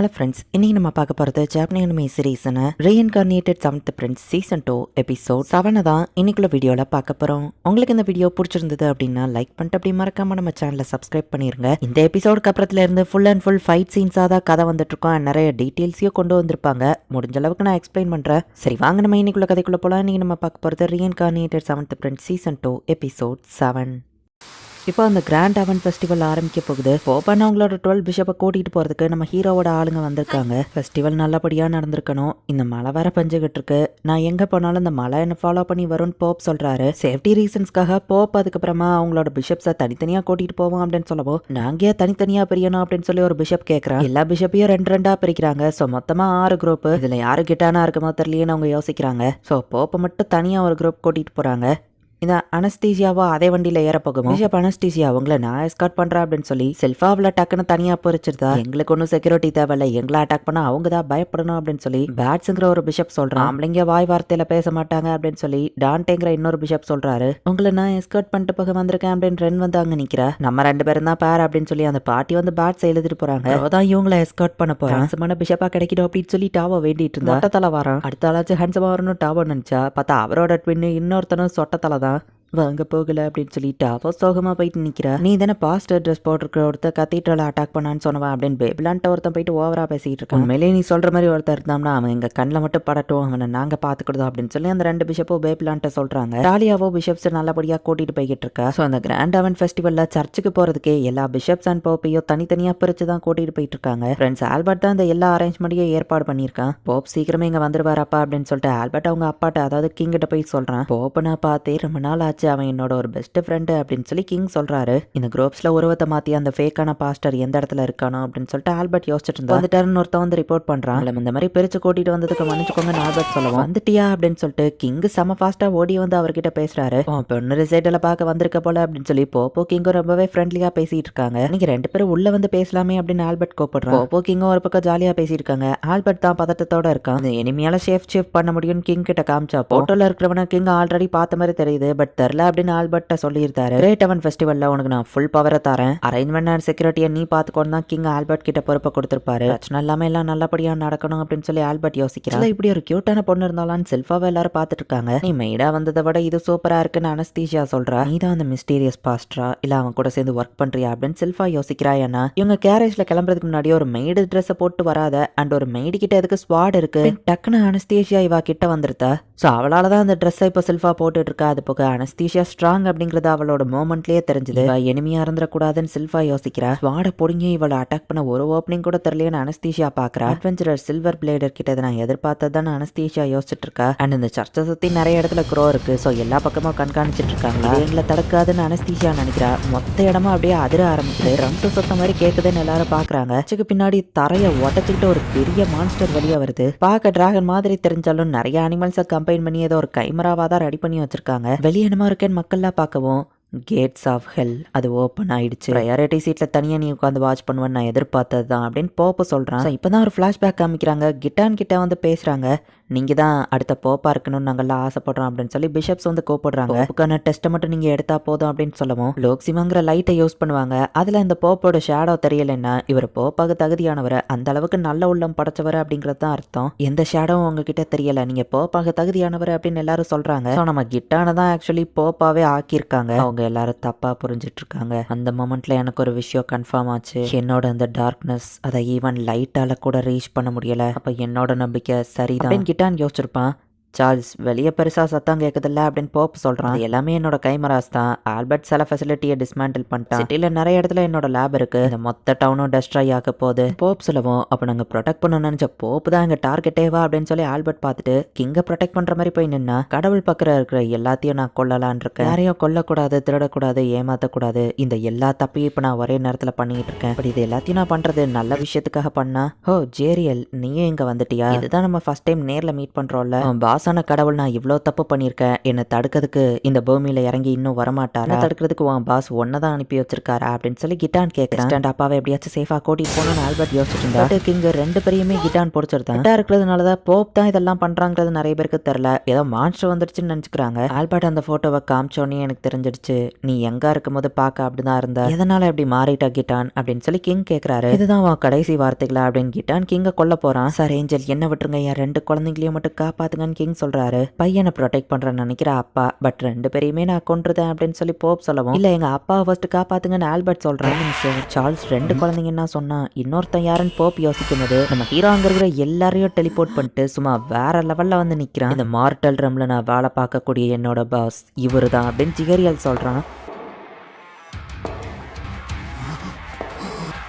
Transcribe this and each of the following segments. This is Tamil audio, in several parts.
ஹலோ ஃப்ரெண்ட்ஸ் இன்னைக்கு நம்ம பார்க்க போகிறது ஜாப்பனி anime சீரீஸான reincarnated seventh prince season two episode செவனை தான் இன்னைக்குள்ள வீடியோவில் பார்க்க போகிறோம் உங்களுக்கு இந்த வீடியோ பிடிச்சிருந்தது அப்படின்னா லைக் பண்ணிட்டு அப்படி மறக்காம நம்ம சேனலை சப்ஸ்கிரைப் பண்ணிருங்க. இந்த எபிசோடுக்கு அப்புறத்துல இருந்து ஃபுல் அண்ட் ஃபுல் ஃபைட் சீன்ஸாக தான் கதை வந்துட்டு இருக்கோம். நிறைய டீட்டெயில்ஸையும் கொண்டு வந்திருப்பாங்க. முடிஞ்ச அளவுக்கு நான் எக்ஸ்பிளைன் பண்ணுறேன் சரி வாங்க நம்ம இன்னைக்குள்ள கதைக்குள்ள போகலாம் இன்னைக்கு நம்ம பார்க்க போகிறது reincarnated seventh prince season two episode seven இப்போ அந்த கிராண்ட் அவன் ஃபெஸ்டிவல் ஆரம்பிக்க போகுது. ஓப்பன் அவங்களோட டுவெல் பிஷப்பை கூட்டிகிட்டு போகிறதுக்கு நம்ம ஹீரோவோட ஆளுங்க வந்திருக்காங்க. ஃபெஸ்டிவல் நல்லபடியாக நடந்திருக்கணும். இந்த மழை வர பஞ்சுகிட்டு இருக்கு நான் எங்கே போனாலும் இந்த மழை என்ன ஃபாலோ பண்ணி வரும்னு போப் சொல்கிறாரு சேஃப்டி ரீசன்ஸ்க்காக போப் அதுக்கப்புறமா அவங்களோட பிஷப்ஸை தனித்தனியாக கூட்டிகிட்டு போவோம் அப்படின்னு சொல்லவும் நாங்கள் ஏன் தனித்தனியாக பிரியணும் அப்படின்னு சொல்லி ஒரு பிஷப் கேட்குறான் எல்லா பிஷப்பையும் ரெண்டு ரெண்டாக பிரிக்கிறாங்க. ஸோ மொத்தமாக ஆறு குரூப் இதில் யாரு கிட்டானா இருக்குமோ தெரியலையேன்னு அவங்க யோசிக்கிறாங்க. ஸோ போப்பை மட்டும் தனியாக ஒரு குரூப் கூட்டிகிட்டு போகிறாங்க இந்த அனஸ்தீசியாவோ அதே வண்டியில் ஏற போகுமோ? பிஷப் அனஸ்தீசியா அவங்கள நான் எஸ்கார்ட் பண்றேன் அப்படின்னு சொல்லி செல்ஃபாவில் டக்குன்னு தனியா பொறிச்சிருந்தா எங்களுக்கு ஒன்றும் செக்யூரிட்டி தேவையில்ல. எங்களை அட்டாக் பண்ணா அவங்க தான் பயப்படணும் அப்படின்னு சொல்லி பேட்ஸுங்கிற ஒரு பிஷப் சொல்றான். ஆம்பளைங்க வாய் வார்த்தையில பேச மாட்டாங்க அப்படின்னு சொல்லி டான்டேங்கிற இன்னொரு பிஷப் சொல்றாரு. உங்களை நான் எஸ்கார்ட் பண்ணிட்டு போக வந்திருக்கேன் அப்படின்னு ரென் வந்து அங்க நிக்கிறா. நம்ம ரெண்டு பேரும் தான் பேர் அப்படின்னு சொல்லி அந்த பாட்டி வந்து பேட்ஸ் எழுதிட்டு போறாங்க. அவதான் இவங்கள எஸ்கார்ட் பண்ண போறான் ஹேண்ட்ஸமான பிஷப்பா கிடைக்கணும் அப்படின்னு சொல்லி டாவோ வேண்டிட்டு இருந்தா. சொட்டத்தலை வரான். அடுத்த ஆளாச்சும் ஹேண்ட்ஸமா வரணும் டாவோ நினைச்சா பார்த்தா அவரோட ட்வின்னு இன்னொருத்தனும் சொட்டத்தலை தான். sana வாங்க போகல அப்படின்னு சொல்லிட்டு அவ சோகமா போயிட்டு நிக்கிறா. நீ தானே பாஸ்டர் ட்ரெஸ் போட்டிருக்கிற ஒருத்தர் கத்தீட்ரல அட்டாக் பண்ணான்னு சொன்னவன் அப்படின்னு பேபிலான்ட்ட ஒருத்தன் போயிட்டு ஓவரா பேசிட்டு இருக்கான். உண்மையிலே நீ சொல்ற மாதிரி ஒருத்தர் இருந்தாம்னா அவன் எங்க கண்ணில் மட்டும் படட்டும் அவனை நாங்க பாத்துக்கிடுதோம் அப்படின்னு சொல்லி அந்த ரெண்டு பிஷப்போ பேபிலான்ட்ட சொல்றாங்க. டாலியாவோ பிஷப்ஸ் நல்லபடியா கூட்டிட்டு போய்கிட்டு இருக்கா. ஸோ அந்த கிராண்ட் அவன் ஃபெஸ்டிவல்ல சர்ச்சுக்கு போறதுக்கே எல்லா பிஷப்ஸ் அண்ட் போப்பையும் தனித்தனியா பிரிச்சு தான் கூட்டிட்டு போயிட்டு இருக்காங்க. ஃப்ரெண்ட்ஸ் ஆல்பர்ட் தான் இந்த எல்லா அரேஞ்ச்மெண்ட்டையும் ஏற்பாடு பண்ணியிருக்கான். போப் சீக்கிரமே இங்க வந்துருவாரப்பா அப்படின்னு சொல்லிட்டு ஆல்பர்ட் அவங்க அப்பாட்ட அதாவது கிங்கிட்ட போய் சொல்றான். போப்பனா பார்த்தே ரொம்ப நாள் ஆச்சு. அவன் என்னோட ஒரு பெஸ்ட் ஃப்ரெண்டு அப்படின்னு சொல்லி கிங் சொல்றாரு. இந்த குரூப்ஸ்ல உருவத்தை மாத்தி அந்த ஃபேக்கான பாஸ்டர் எந்த இடத்துல இருக்கானோ அப்படின்னு சொல்லிட்டு ஆல்பர்ட் யோசிச்சுட்டு இருந்தா வந்துட்டாருன்னு ஒருத்தன் வந்து ரிப்போர்ட் பண்றான். இந்த மாதிரி பிரிச்சு கூட்டிட்டு வந்ததுக்கு மன்னிச்சுக்கோங்க ஆல்பர்ட் சொல்லுவோம் வந்துட்டியா அப்படின்னு சொல்லிட்டு கிங் செம ஃபாஸ்டா ஓடி வந்து அவர்கிட்ட பேசுறாரு. உன் பொண்ணு ரிசல்ட்டில் பார்க்க வந்திருக்க போல அப்படின்னு சொல்லி போப்போ கிங்கும் ரொம்பவே ஃப்ரெண்ட்லியா பேசிட்டு இருக்காங்க. நீங்க ரெண்டு பேரும் உள்ள வந்து பேசலாமே அப்படின்னு ஆல்பர்ட் கூப்பிடுறான். போப்போ கிங்கும் ஒரு பக்கம் ஜாலியா பேசியிருக்காங்க ஆல்பர்ட் தான் பதட்டத்தோட இருக்கான். இனிமையால ஷேஃப் ஷேஃப் பண்ண முடியும்னு கிங் கிட்ட காமிச்சா போட்டோல இருக்கிறவன கிங் ஆல்ரெடி பார்த்த மாதிரி தெரியுது. பட் தெரில அப்படின்னு ஆல்பர்ட்ட சொல்லியிருந்தாரு. கிரேட் அவன் ஃபெஸ்டிவல்ல உனக்கு நான் ஃபுல் பவரை தரேன். அரேஞ்ச்மெண்ட் அண்ட் செக்யூரிட்டியை நீ பார்த்துக்கோன்னு தான் கிங் ஆல்பர்ட் கிட்ட பொறுப்பை கொடுத்திருப்பாரு. பிரச்சனை இல்லாம எல்லாம் நல்லபடியா நடக்கணும் அப்படின்னு சொல்லி ஆல்பர்ட் யோசிக்கிறான். இப்படி ஒரு கியூட்டான பொண்ணு இருந்தாலும் செல்ஃபாவை எல்லாரும் பார்த்துட்டு இருக்காங்க நீ மெய்டா வந்ததை விட இது சூப்பரா இருக்குன்னு அனஸ்தீஷியா சொல்றா. நீ தான் அந்த மிஸ்டீரியஸ் பாஸ்டரா இல்ல அவன் கூட சேர்ந்து ஒர்க் பண்றியா அப்படின்னு செல்ஃபா யோசிக்கிறா ஏன்னா இவங்க கேரேஜ்ல கிளம்புறதுக்கு முன்னாடி ஒரு மெய்டு ட்ரெஸ்ஸை போட்டு வராத அண்ட் ஒரு மெய்டு கிட்ட எதுக்கு ஸ்வாட் இருக்கு? டக்குன்னு அனஸ்தீஷியா இவா கிட்ட வந்துருத்தா? ஸோ அவளால தான் அந்த ட்ரெஸ்ஸை இப்போ செல்ஃபா போட்டுட்டு இருக்கா அது போக அனஸ்தீஷியா ஸ்ட்ராங் அப்படிங்கிறது அவளோட மோமெண்ட்லயே தெரிஞ்சது. எனிமையா இருந்துடக்கூடாதுன்னு செல்ஃபா யோசிக்கிறா. ஸ்வாட பொடிங்க இவளை அட்டாக் பண்ண ஒரு ஓப்பனிங் கூட தெரியலையேன்னு அனஸ்தீஷியா பாக்குறா. அட்வென்ச்சரர் சில்வர் பிளேடர் கிட்ட நான் எதிர்பார்த்ததான அனஸ்தீஷியா யோசிச்சுட்டு இருக்கா அண்ட் இந்த சர்ச்சை சுத்தி நிறைய இடத்துல க்ரோ இருக்கு. ஸோ எல்லா பக்கமும் கண்காணிச்சிட்டு இருக்காங்களா எங்களை தடுக்காதுன்னு அனஸ்தீஷியா நினைக்கிறா. மொத்த இடமும் அப்படியே அதிர ஆரம்பிக்குது. ரம்ட்டு சொத்த மாதிரி கேக்குதுன்னு எல்லாரும் பாக்குறாங்க. அதுக்கு பின்னாடி தரைய உடச்சிக்கிட்டு ஒரு பெரிய மான்ஸ்டர் வெளியே வருது. பார்க்க டிராகன் மாதிரி தெரிஞ்சாலும் நிறைய அனிமல்ஸை கம்பைன் பண்ணி ஏதோ ஒரு கைமராவா தான் ரெடி பண்ணி வச்சிருக்காங்க. வெளியே என்னமா இருக்கேன்னு மக்கள்லாம் பார்க்கவும் கேட்ஸ் ஆஃப் ஹெல் அது ஓப்பன் ஆயிடுச்சு. ப்ரையாரிட்டி சீட்டில் தனியாக நீ உட்காந்து வாட்ச் பண்ணுவேன்னு நான் எதிர்பார்த்தது தான் அப்படின்னு போப்ப சொல்கிறான் இப்போ தான் ஒரு ஃப்ளாஷ்பேக் காமிக்கிறாங்க. கிட்டான் கிட்ட வந்து பேசுகிறாங்க நீங்கள் தான் அடுத்த போப்பா இருக்கணும்னு நாங்கள்லாம் ஆசைப்படுறோம் அப்படின்னு சொல்லி பிஷப்ஸ் வந்து கூப்பிடுறாங்க போப்புக்கான டெஸ்ட்டை மட்டும் நீங்கள் எடுத்தா போதும் அப்படின்னு சொல்லவும் லோக்சிமாங்கிற லைட்டை யூஸ் பண்ணுவாங்க. அதில் இந்த போப்போட ஷேடோ தெரியலைன்னா இவர் போப்பாக தகுதியானவர் அந்த அளவுக்கு நல்ல உள்ளம் படைச்சவர் அப்படிங்கிறது தான் அர்த்தம். எந்த ஷேடோவும் உங்ககிட்ட தெரியல நீங்கள் போப்பாக தகுதியானவர் அப்படின்னு எல்லாரும் சொல்கிறாங்க ஸோ நம்ம கிட்டானை தான் ஆக்சுவலி போப்பாவே ஆக்கியிருக்காங்க. அவங்க எல்லாரும் தப்பாக புரிஞ்சிட்டு இருக்காங்க அந்த மொமெண்ட்ல எனக்கு ஒரு விஷயம் கன்ஃபார்ம் ஆச்சு. என்னோட அந்த டார்க்னஸ் அதை ஈவன் லைட்டால கூட ரீச் பண்ண முடியல. அப்ப என்னோட நம்பிக்கை சரிதான். கிட்டான்னு யோசிச்சிருப்பான். சார்ல்ஸ் வெளியே பெருசாக சத்தம் கேட்குதில்ல அப்படின்னு போப் சொல்கிறான் எல்லாமே என்னோட கைமராஸ் தான். ஆல்பர்ட் சில ஃபெசிலிட்டியை டிஸ்மேண்டில் பண்ணிட்டான். சிட்டியில் நிறைய இடத்துல என்னோட லேப் இருக்குது இந்த மொத்த டவுனும் டெஸ்ட்ராய் ஆக போகுது. போப் சொல்லவும் அப்போ நாங்கள் ப்ரொடெக்ட் பண்ண நினைச்ச போப் தான் எங்கள் டார்கெட்டேவா அப்படின்னு சொல்லி ஆல்பர்ட் பார்த்துட்டு கிங்கை ப்ரொடெக்ட் பண்ணுற மாதிரி போய் நின்னா கடவுள் பக்கத்தில் இருக்கிற எல்லாத்தையும் நான் கொல்லலான் இருக்கேன். யாரையும் கொல்லக்கூடாது திருடக்கூடாது ஏமாற்றக்கூடாது இந்த எல்லா தப்பையும் இப்போ நான் ஒரே நேரத்தில் பண்ணிக்கிட்டு இருக்கேன். பட் இது எல்லாத்தையும் நான் பண்ணுறது நல்ல விஷயத்துக்காக பண்ணா ஓ ஜேரியல் நீயும் இங்கே வந்துட்டியா? இதுதான் நம்ம ஃபர்ஸ்ட் டைம் நேரில் மீட் பண்ணுறோம்ல பாஸ் பாசான கடவுள் நான் இவ்வளோ தப்பு பண்ணியிருக்கேன் என்னை தடுக்கிறதுக்கு இந்த பூமியில இறங்கி இன்னும் வரமாட்டாரா? தடுக்கிறதுக்கு உன் பாஸ் ஒன்னை தான் அனுப்பி வச்சிருக்காரா? அப்படின்னு சொல்லி கிட்டான் கேட்குறேன் அப்பாவை எப்படியாச்சும் சேஃபா கூட்டிட்டு போகணும்னு ஆல்பர்ட் யோசிச்சுட்டு இருந்தா கிங் ரெண்டு பேரையுமே கிட்டான் பிடிச்சிருந்தான். இருக்கிறதுனால தான் போப் தான் இதெல்லாம் பண்றாங்கிறது நிறைய பேருக்கு தெரியல. ஏதோ மான்ஸ்டர் வந்துருச்சுன்னு நினைச்சுக்கிறாங்க. ஆல்பர்ட் அந்த போட்டோவை காமிச்சோன்னே எனக்கு தெரிஞ்சிடுச்சு. நீ எங்க இருக்கும்போது பார்க்க அப்படிதான் இருந்த. எதனால இப்படி மாறிட்டா கிட்டான்? அப்படின்னு சொல்லி கிங் கேக்குறாரு. இதுதான் உன் கடைசி வார்த்தைகளா அப்படின்னு கிட்டான் கிங்க கொல்ல போறான். சார் ஏஞ்சல் என்ன விட்டுருங்க. என் ரெண்டு குழந்தைங்களையும் மட்டும் காப்பாத்துங்கன்னு கிங் சொல்றாரு. பையனை ப்ரொடெக்ட் பண்றேன்னு நினைக்கிற அப்பா. பட் ரெண்டு பேரையுமே நான் கொன்றுதேன் அப்படின்னு சொல்லி போப் சொல்லவும். இல்ல எங்க அப்பாவை ஃபர்ஸ்ட் காப்பாத்துங்கன்னு ஆல்பர்ட் சொல்றான் சார் சார்ல்ஸ் ரெண்டு குழந்தைங்கன்னா சொன்னா இன்னொருத்தன் யாருன்னு போப் யோசிக்கும் போது நம்ம ஹீரோ அங்க இருக்கிற எல்லாரையும் டெலிபோர்ட் பண்ணிட்டு சும்மா வேற லெவல்ல வந்து நிக்கிறான். இந்த மார்டல் ரம்ல நான் வேலை பார்க்கக்கூடிய என்னோட பாஸ் இவரு தான் அப்படின்னு ஜிகரியல் சொல்றான்.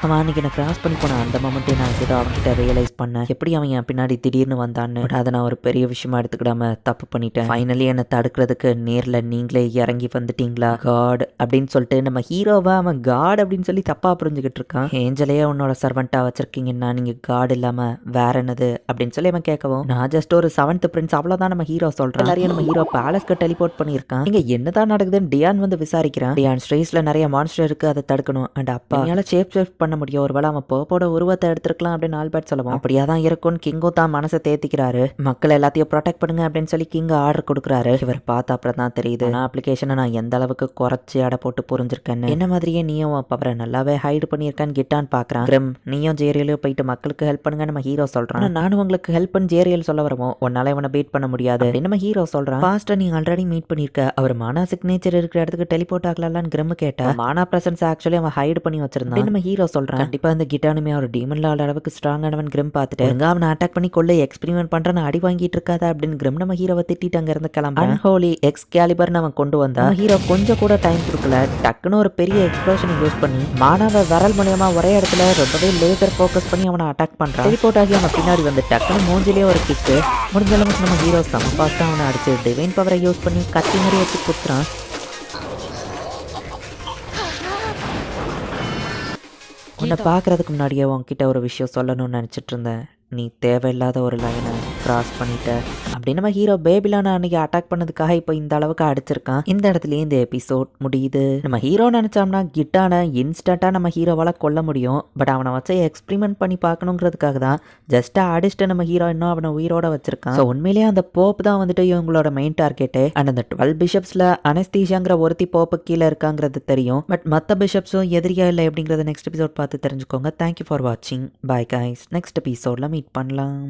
அவன் அன்னைக்கு என்ன கிராஸ் பண்ணி போன அந்த மொமெண்ட்டே நான் ஏதோ அவன்கிட்ட ரியலைஸ் பண்ணேன். எப்படி அவன் என் பின்னாடி திடீர்னு வந்தான்னு. அதை நான் ஒரு பெரிய விஷயமா எடுத்துக்கிடாம தப்பு பண்ணிட்டேன். ஃபைனலி என்னை தடுக்கிறதுக்கு நேரில் நீங்களே இறங்கி வந்துட்டீங்களா? காட் அப்படின்னு சொல்லிட்டு நம்ம ஹீரோவை அவன் காட் அப்படின்னு சொல்லி தப்பா புரிஞ்சுக்கிட்டு இருக்கான். ஏஞ்சலையே உன்னோட சர்வெண்ட்டாக வச்சிருக்கீங்கன்னா நீங்கள் காட் இல்லாமல் வேற என்னது? அப்படின்னு சொல்லி அவன் கேட்கவும் நான் ஜஸ்ட் ஒரு செவன்த் பிரின்ஸ் அவ்வளோதான் நம்ம ஹீரோ சொல்கிறேன் எல்லாரையும் நம்ம ஹீரோ பேலஸ்க்கு டெலிபோர்ட் பண்ணியிருக்கான். இங்கே என்னதான் நடக்குதுன்னு டியான் வந்து விசாரிக்கிறான். டியான் ஸ்ட்ரீஸ்ல நிறைய மான்ஸ்டர் இருக்கு அதை தடுக்கணும். அண்ட் அப்பா என்னால ஷேப் பண்ண பண்ண முடியும். ஒருவேளை அவன் போப்போட உருவத்தை எடுத்துருக்கலாம் அப்படின்னு ஆல்பர்ட் சொல்லுவான். அப்படியா தான் இருக்கும்னு கிங்கும் தான் மனசை தேத்திக்கிறாரு. மக்கள் எல்லாத்தையும் ப்ரொடெக்ட் பண்ணுங்க அப்படின்னு சொல்லி கிங் ஆர்டர் கொடுக்குறாரு. இவர் பார்த்த அப்புறம் தான் தெரியுது. நான் அப்ளிகேஷனை நான் எந்த அளவுக்கு குறைச்சி அடை போட்டு புரிஞ்சிருக்கேன்னு. என்ன மாதிரியே நீயும் அவரை நல்லாவே ஹைடு பண்ணியிருக்கான்னு கிட்டான்னு பார்க்குறான் கிரம் நீயும் ஜேரியலையும் போயிட்டு மக்களுக்கு ஹெல்ப் பண்ணுங்க நம்ம ஹீரோ சொல்றான். நானும் உங்களுக்கு ஹெல்ப் பண்ணி ஜேரியல் சொல்ல வரவும். உன்னால இவனை பீட் பண்ண முடியாது. நம்ம ஹீரோ சொல்றான். ஃபாஸ்டா நீ ஆல்ரெடி மீட் பண்ணிருக்க. அவர் மானா சிக்னேச்சர் இருக்கிற இடத்துக்கு டெலிபோர்ட் ஆகலாம்னு கிரம் கேட்டா. மானா பிரசன்ஸ் ஆக்சுவலி அவன் ஹைடு பண்ணி வச்சிருந்தான். நம்ம ஹீரோ சொல்றான் கண்டிப்பா இந்த கிட்டானுமே ஒரு டீமன் லால் அளவுக்கு ஸ்ட்ராங்கானவன் கிரம் பார்த்துட்டு "ஒழுங்கா அவனை அட்டாக் பண்ணி கொள்ள எக்ஸ்பெரிமெண்ட் பண்றான்னு அடி வாங்கிட்டு இருக்காத அப்படின்னு கிரம் நம்ம ஹீரோவை திட்டிட்டு அங்க இருந்து கிளம்ப அன்ஹோலி எக்ஸ் கேலிபர்னு அவன் கொண்டு வந்தா. ஹீரோ கொஞ்சம் கூட டைம் கொடுக்கல. டக்குன்னு ஒரு பெரிய எக்ஸ்ப்ளோஷனை யூஸ் பண்ணி மானாவை விரல் மூலியமா ஒரே இடத்துல ரொம்பவே லேசர் ஃபோக்கஸ் பண்ணி அவனை அட்டாக் பண்றான் டெலிபோர்ட் ஆகி அவன் பின்னாடி வந்து டக்குன்னு மூஞ்சிலே ஒரு கிக்கு முடிஞ்ச அளவுக்கு நம்ம ஹீரோ செம ஃபாஸ்ட்டாக அவனை அடிச்சு டிவைன் பவரை யூஸ் பண்ணி கத்தி மாதிரி வச்சு குத்துறான். உன்னை பார்க்கறதுக்கு முன்னாடியே உன்கிட்ட ஒரு விஷயம் சொல்லணும்னு நினச்சிட்டு இருந்தேன். நீ தேவையில்லாத ஒரு லைனை கிராஸ் பண்ணிட்ட அப்படின்னு நம்ம ஹீரோ பேபிலான அன்னைக்கு அட்டாக் பண்ணதுக்காக இப்போ இந்த அளவுக்கு அடிச்சிருக்கான். இந்த இடத்துலயே இந்த எபிசோட் முடியுது. நம்ம ஹீரோ நினச்சோம்னா கிட்டான இன்ஸ்டண்ட்டாக நம்ம ஹீரோவால் கொல்ல முடியும். பட் அவனை வச்சு எக்ஸ்பிரிமெண்ட் பண்ணி பார்க்கணுங்கிறதுக்காக தான் ஜஸ்ட்டாக அடிச்சுட்டு நம்ம ஹீரோ இன்னும் அவனை உயிரோட வச்சிருக்கான். ஸோ உண்மையிலேயே அந்த போப் தான் வந்துட்டு இவங்களோட மெயின் டார்கெட்டு அண்ட் அந்த டுவெல் பிஷப்ஸில் அனஸ்தீஷாங்கிற ஒருத்தி போப்பு கீழே இருக்காங்கிறது தெரியும். பட் மற்ற பிஷப்ஸும் எதிரியா இல்லை அப்படிங்கிறத நெக்ஸ்ட் எபிசோட் பார்த்து தெரிஞ்சுக்கோங்க. தேங்க்யூ ஃபார் வாட்சிங் பாய் கைஸ் நெக்ஸ்ட் எபிசோடில் மீட் பண்ணலாம்.